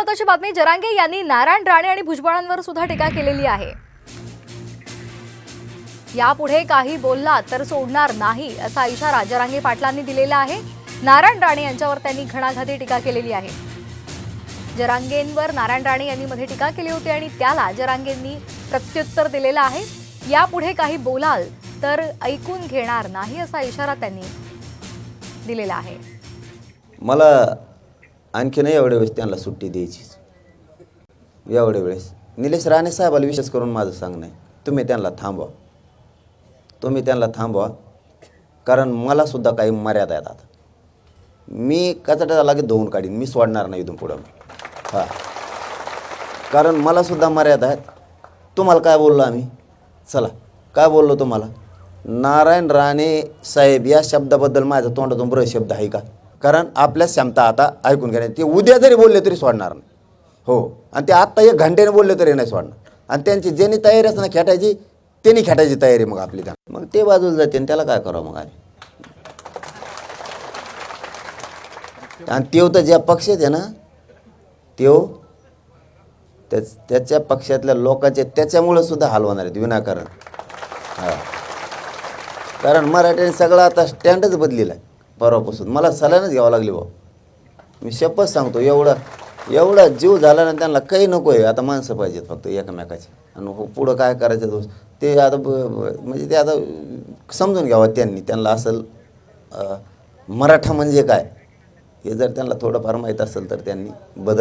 महत्वाची बातमी जरांगे यांनी नारायण राणे आणि भुजबळांवर सुद्धा टीका केलेली आहे. यापुढे काही बोलला तर सोडणार नाही असा इशारा जरांगे पाटलांनी दिलेला आहे. नारायण राणे यांच्यावर त्यांनी घणाघाती टीका केलेली आहे. जरांगेंवर नारायण राणे यांनी मध्ये टीका केली होती आणि त्याला जरांगेंनी प्रत्युत्तर दिलेलं आहे. यापुढे काही बोलाल तर ऐकून घेणार नाही असा इशारा त्यांनी दिलेला आहे. मला आणखीनही एवढ्या वेळेस त्यांना सुट्टी द्यायचीच. एवढ्या वेळेस. निलेश राणे साहेबाला विशेष करून माझं सांगणं आहे तुम्ही त्यांना थांबवा. तुम्ही त्यांना थांबवा कारण मलासुद्धा काही मर्यादा आहेत आता. मी कचरा लागेल धुवून काढीन मी सोडणार नाही इथून पुढं. हां. कारण मलासुद्धा मर्यादा आहेत. तुम्हाला काय बोललो आम्ही? चला काय बोललो तुम्हाला? नारायण राणे साहेब या शब्दाबद्दल माझ्या तोंडातून बरं शब्द आहे का? कारण आपल्या क्षमता आता ऐकून घेणे ते उद्या जरी बोलले तरी सोडणार नाही. हो. आणि ते आत्ता एक घंट्याने बोलले तरी नाही सोडणार. आणि त्यांची ज्यांनी तयारी असते ना खेटायची त्यांनी खेटायची तयारी मग आपली त्या. मग ते बाजूला जाते आणि त्याला काय करावं मग आम्ही आणि तेव तर ज्या पक्षात आहे ना तेव त्याच त्याच्या पक्षातल्या लोकांचे त्याच्यामुळं सुद्धा हाल होणार आहेत विनाकारण. हा. कारण मराठ्याने सगळं आता स्टँडच बदलेला आहे. परवापासून. मला सलानच घ्यावं लागली भाऊ. मी शपथ सांगतो एवढा एवढा जीव झाला ना त्यांना काही नको आहे. आता माणसं पाहिजेत फक्त एकमेकाचे. आणि हो- पुढं काय करायचं दोस्त ते आता ब- ब- म्हणजे ते आता समजून घ्यावं त्यांनी. त्यांना असं मराठा म्हणजे काय? हे जर त्यांना थोडंफार माहीत असेल तर त्यांनी बदल